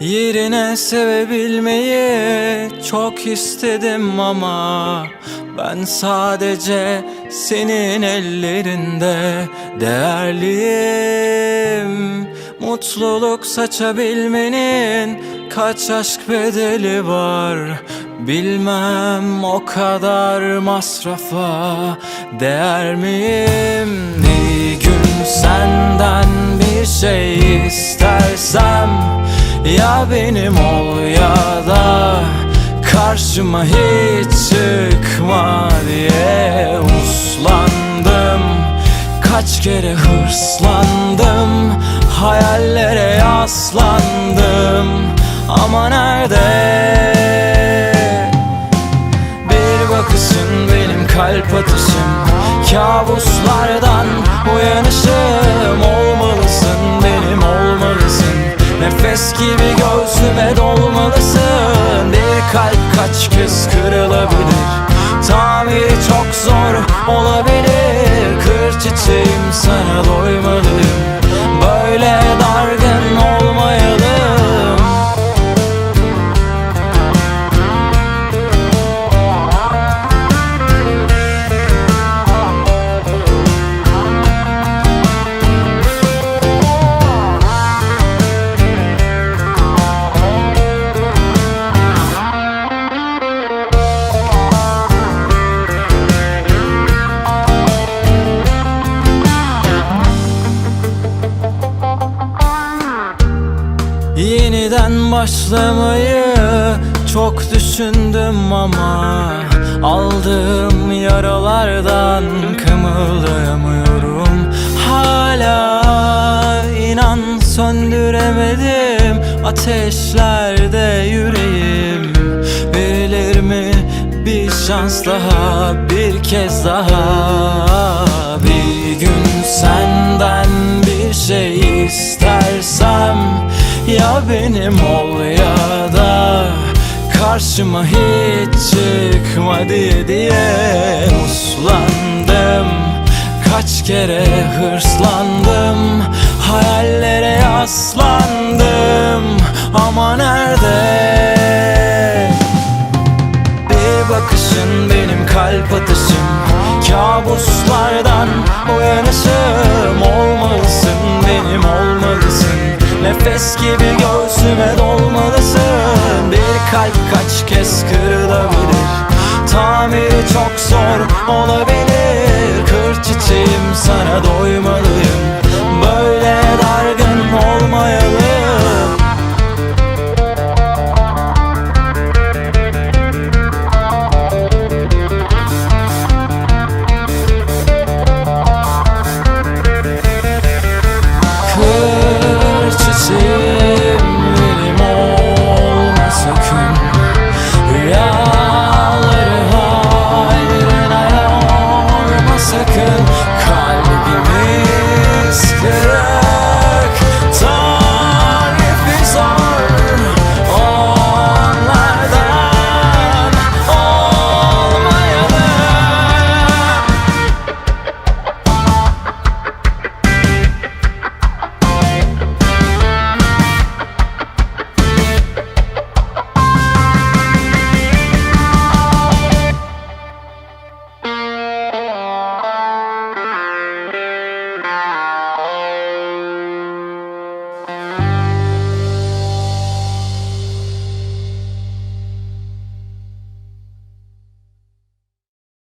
Yerine sevebilmeyi çok istedim ama Ben sadece senin ellerinde değerliyim. Mutluluk saçabilmenin kaç aşk bedeli var Bilmem o kadar masrafa değer miyim? Bir gün senden bir şey Ya benim ol ya da Karşıma hiç çıkma diye uslandım. Kaç kere hırslandım Hayallere yaslandım. Ama nerede? Bir bakışın benim kalp atışım. Kabuslardan uyanışım Nefes gibi göğsüme dolmalısın. Bir kalp kaç kez kırılabilir? Tamiri çok zor olabilir Yeniden başlamayı çok düşündüm ama Aldığım yaralardan kımıldayamıyorum. Hala inan söndüremedim Ateşlerde yüreğim. Verilir mi bir şans daha bir kez daha? Bir gün senden bir şey istersem Ya benim ol ya da Karşıma hiç çıkma diye diye uslandım. Kaç kere hırslandım Hayallere yaslandım. Ama nerede? Bir bakışın benim kalp atışım. Kabuslardan uyanışım olmalısın Nefes gibi göğsüme dolmalısın. Bir kalp kaç kez kırılabilir? Tamiri çok zor olabilir